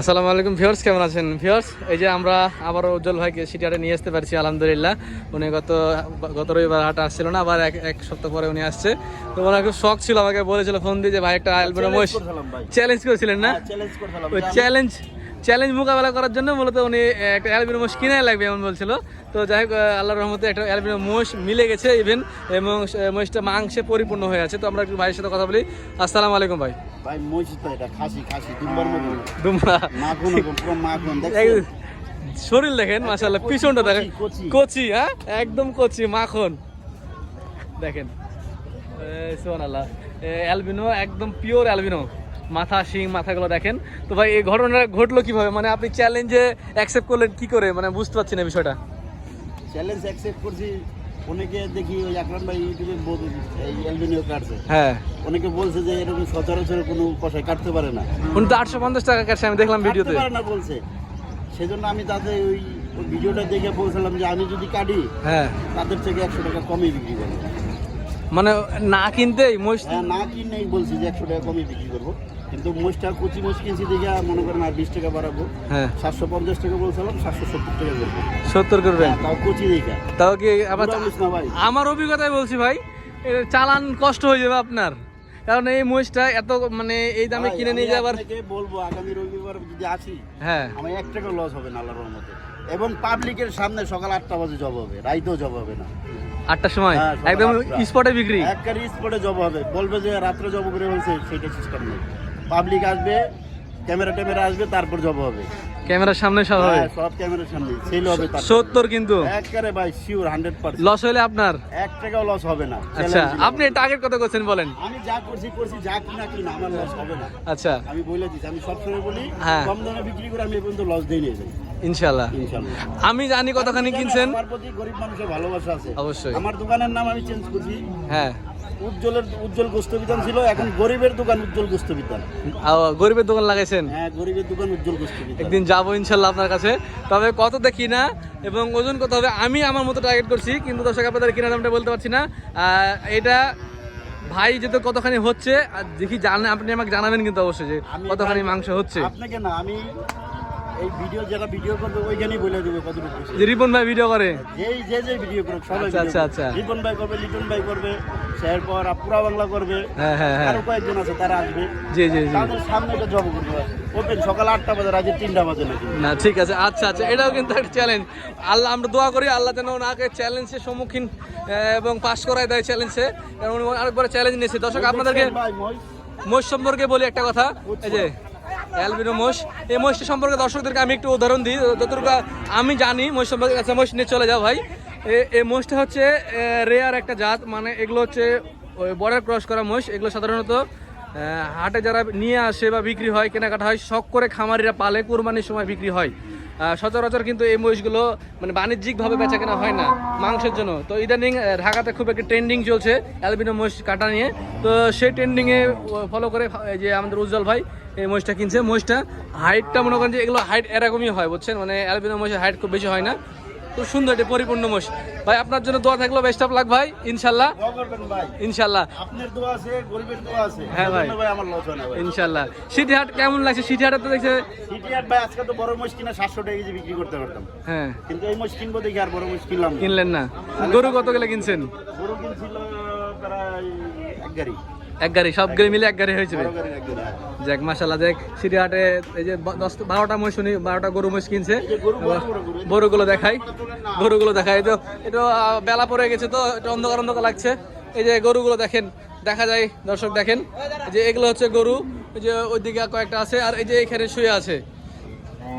আসসালামু আলাইকুম ভিউয়ার্স কেমন আছেন? ভিউয়ার্স এই যে আমরা আবার উজ্জ্বল ভাইকে সিটিয়ারে নিয়ে আসতে পারছি আলহামদুলিল্লাহ। উনি গত গত রবিবার হাট আসছিল না আবার এক এক সপ্তাহ পরে উনি আসছে। তো ওনার খুব শখ ছিল আমাকে বলেছিল ফোন দিয়ে যে ভাই একটা চ্যালেঞ্জ করেছিলেন না? ওই চ্যালেঞ্জ চ্যালেঞ্জ মোকাবেলা করার জন্য মূলত উনি একটা অ্যালবিনো মোষ কিনাই লাগবে এমন বলছিল। তো যাই হোক আল্লাহর রহমতে একটা অ্যালবিনো মোষ মিলে গেছে ইভেন এবং মোষটা মাংসে পরিপূর্ণ হয়ে আছে। তো আমরা একটু ভাইয়ের সাথে কথা বলি। আসসালামু আলাইকুম ভাই। ভাই মসজিদ এটা খাসি খাসি দুম্বার মতো। দুমা মাখন পুরো মাখন শরীর দেখেন মাশাআল্লাহ পিছনটা দেখেন। কচি, হ্যাঁ? একদম কচি মাখন। দেখেন। সোনাল্লাহ অ্যালবিনো একদম পিওর অ্যালবিনো মাথা শিং মাথাগুলো দেখেন। তো ভাই এই ঘটনাটা ঘটলো কীভাবে? মানে আপনি চ্যালেঞ্জে অ্যাকসেপ্ট করলেন কি করে? মানে বুঝতে পারছি না বিষয়টা। চ্যালেঞ্জ অ্যাকসেপ্ট করছি। অনেকে দেখি ওই আকরাম ভাই ইউটিউবে এই অ্যালবিনিও কাটছে। হ্যাঁ। অনেকে বলছে যে এরকম সচরাচর কোনো কষায় কাটতে পারে না। উনি তো আটশো পঞ্চাশ টাকা কাটছে আমি দেখলাম ভিডিওতে। পারে না বলছে। সেজন্য আমি তাদের ওই ভিডিওটা দেখে বলছিলাম যে আমি যদি কাটি হ্যাঁ। তাদের থেকে একশো টাকা কমে বিক্রি করব। মানে না কিনতেই হ্যাঁ না কিনেই বলছি যে একশো টাকা কমে বিক্রি করব। কিন্তু মোষটা কচি মোষ কিনছি দেখে মনে করেন আর বিশ টাকা বাড়াবো। হ্যাঁ। সাতশো পঞ্চাশ টাকা বলছিলাম সাতশো সত্তর টাকা করব সত্তর করবেন হ্যাঁ, তাও কচি দেখা। তাও কি না ভাই? আমার অভিজ্ঞতায় বলছি ভাই এর চালান কষ্ট হয়ে যাবে আপনার। কারণ এই মহিষটা এত মানে এই দামে কিনে নিয়ে যাবার আপনাকে বলব আগামী রবিবার যদি আসি হ্যাঁ। আমার এক টাকা লস হবে না আল্লাহর রহমতে। এবং পাবলিকের সামনে সকাল আটটা বাজে জব হবে রাইতেও জব হবে না। আটটার সময়? হ্যাঁ, সকাল একদম আটটা। স্পটে বিক্রি? একবারে স্পটে জব হবে। বলবে যে রাত্রে জব করে হয়েছে সেটা সিস্টেম নেই। পাবলিক আসবে ক্যামেরা ট্যামেরা আসবে তারপর জব হবে। ক্যামেরার সামনে সব হবে? হ্যাঁ, সব ক্যামেরার সামনে সেল হবে তারপর। সত্তর কিন্তু? একবারে ভাই শিওর হান্ড্রেড পার্সেন্ট লস হলে আপনার? এক টাকাও লস হবে না। আচ্ছা। আপনি টার্গেট কত করছেন বলেন? আমি যা করছি করছি যা কিনা কিনা আমার লস হবে না। আচ্ছা। আমি বলে দিচ্ছি আমি সবসময় বলি হ্যাঁ। কম দামে বিক্রি করে আমি পর্যন্ত লস দিই নিয়ে যাই ইনশাল্লাহ ইনশাল্লাহ আমি জানি কতখানি কিনছেন। আমার প্রতি গরিব মানুষের ভালোবাসা আছে। অবশ্যই। আমার দোকানের নাম আমি চেঞ্জ করছি। হ্যাঁ। উজ্জ্বলের উজ্জ্বল গোস্ত বিধান ছিল এখন গরিবের দোকান উজ্জ্বল গোস্ত বিধান গরিবের দোকান লাগাইছেন? হ্যাঁ গরিবের দোকান উজ্জ্বল গোস্ত একদিন যাব ইনশাল্লাহ আপনার কাছে। তবে কত দেখি না এবং ওজন কত হবে আমি আমার মতো টার্গেট করছি কিন্তু দর্শক আপনাদের কিনা দামটা বলতে পারছি না। এটা ভাই যেহেতু কতখানি হচ্ছে আর দেখি জানেন আপনি আমাকে জানাবেন কিন্তু অবশ্যই যে কতখানি মাংস হচ্ছে। আপনাকে না আমি এই ভিডিও যারা ভিডিও করবে ওইখানেই বলে দেবো কতটুকু যে রিপন ভাই ভিডিও করে? যেই যে যে ভিডিও করুক সবাই আচ্ছা, আচ্ছা, আচ্ছা। রিপন ভাই করবে লিটন ভাই করবে এরপর পুরা বাংলা করবে। হ্যাঁ হ্যাঁ হ্যাঁ। আরও কয়েকজন আছে তারা আসবে। জি জি জি। তাদের সামনে এটা জব করবে ওপেন সকাল আটটা বাজে রাতে তিনটা বাজে নাকি? না ঠিক আছে। আচ্ছা আচ্ছা এটাও কিন্তু একটা চ্যালেঞ্জ আল্লাহ আমরা দোয়া করি আল্লাহ যেন ওনাকে চ্যালেঞ্জের সম্মুখীন এবং পাস করায় দেয় চ্যালেঞ্জে কারণ উনি আরেকবার চ্যালেঞ্জ নিয়েছে। দর্শক আপনাদেরকে মহিষ সম্পর্কে বলি একটা কথা। এই যে অ্যালবিনো মোষ। এই মোষটি সম্পর্কে দর্শকদেরকে আমি একটু উদাহরণ দিই। যতটুকু আমি জানি, মোষ সম্পর্কে আচ্ছা মোষ নিয়ে চলে যাও ভাই। এই মোষটা হচ্ছে রেয়ার একটা জাত। মানে এগুলো হচ্ছে, ওই বর্ডার ক্রস করা মোষ। এগুলো সাধারণত হাটে যারা নিয়ে আসে বা বিক্রি হয়, কেনাকাটা হয়, শখ করে খামারিরা পালে, কোরবানির সময় বিক্রি হয়। সচরাচর কিন্তু এই মহিষগুলো মানে বাণিজ্যিকভাবে বেচা কেনা হয় না মাংসের জন্য। তো ইদানিং ঢাকাতে খুব একটা ট্রেন্ডিং চলছে অ্যালবিনো মহিষ কাটা নিয়ে। তো সেই ট্রেন্ডিংয়ে ফলো করে যে আমাদের উজ্জ্বল ভাই, এই মহিষটা কিনছে। মহিষটা হাইটটা মনে করেন যে এগুলো হাইট এরকমই হয়, বুঝছেন? মানে অ্যালবিনো মহিষের হাইট খুব বেশি হয় না। খুব সুন্দর এটা পরিপূর্ণ মহিষ ভাই আপনার জন্য দোয়া থাকল বেস্ট অফ লাক ভাই ইনশাল্লাহ। ইনশাল্লাহ। হ্যাঁ ভাই। ইনশাল্লাহ। সিটি হাট কেমন লাগছে? সিটি হাটে তো দেখছে সিটিআর ভাই আজকে তো বড় মোষ কিনা সাতশো টাকা কেজি বিক্রি করতে পারতাম। হ্যাঁ। কিন্তু এই মোষ কিনবো দেখি আর বড় মোষ কিনলাম কিনলেন না। গরু কত গেলে কিনছেন? গরু কিনছিল প্রায় এক গাড়ি। এক গাড়ি সব গাড়ি মিলে এক গাড়ি হয়েছিল হ্যাঁ। যাক মাসাল্লাহ দেখ সিটি এই যে দশ বারোটা মহিষ শুনি বারোটা গরু মহিষ কিনছে। গরুগুলো দেখাই। গরুগুলো দেখাই। তো এটা বেলা পড়ে গেছে তো এটা অন্ধকার অন্ধকার লাগছে। এই যে গরুগুলো দেখেন দেখা যায় দর্শক দেখেন। যে এগুলো হচ্ছে গরু এই যে ওইদিকে কয়েকটা আছে আর এই যে এখানে শুয়ে আছে।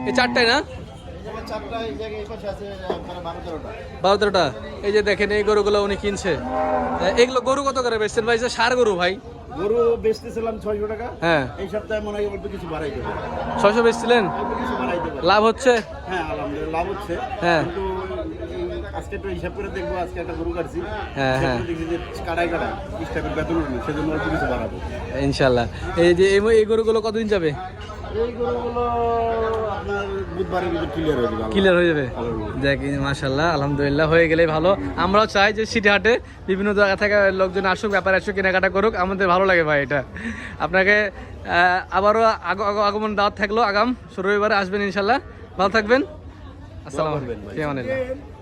এই চারটাই না? বারো তেরোটা। এই যে দেখেন এই গরুগুলো উনি কিনছে। এগুলো গরু কত করে বেচছেন ভাই? সার গরু ভাই। গরু বেচতেছিলাম ছয়শো টাকা। হ্যাঁ। এই সপ্তাহে মনে হয় অল্প কিছু বাড়াই দেবে ছয়শো বেচছিলেন? অল্প কিছু বাড়াই দেবে লাভ হচ্ছে? হ্যাঁ লাভ হচ্ছে। হ্যাঁ। কিন্তু এই আজকে একটু হিসাব করে দেখব আজকে একটা গরু কাটছি। হ্যাঁ, হ্যাঁ। দেখছি যে কাটাই কাটাই স্টাফের বেতন উঠবে সেজন্য অল্প কিছু বাড়াবো। ইনশাল্লাহ এই যে এই এই গরুগুলো কতদিন যাবে? এই গরুগুলো আপনার বুধবারের ভিতরে ক্লিয়ার হয়ে যাবে। ক্লিয়ার হয়ে যাবে? আল্লাহর মাশাল্লাহ আলহামদুলিল্লাহ হয়ে গেলেই ভালো। আমরাও চাই যে সিটি হাটে বিভিন্ন জায়গা থেকে লোকজন আসুক ব্যাপারে আসুক কেনাকাটা করুক। আমাদের ভালো লাগে ভাই এটা। আপনাকে আবারও আগ- আগ- আগমন দাওয়াত থাকল আগাম। রবিবারে আসবেন ইনশাল্লাহ ভালো থাকবেন। আসসালামু। আলাইকুম।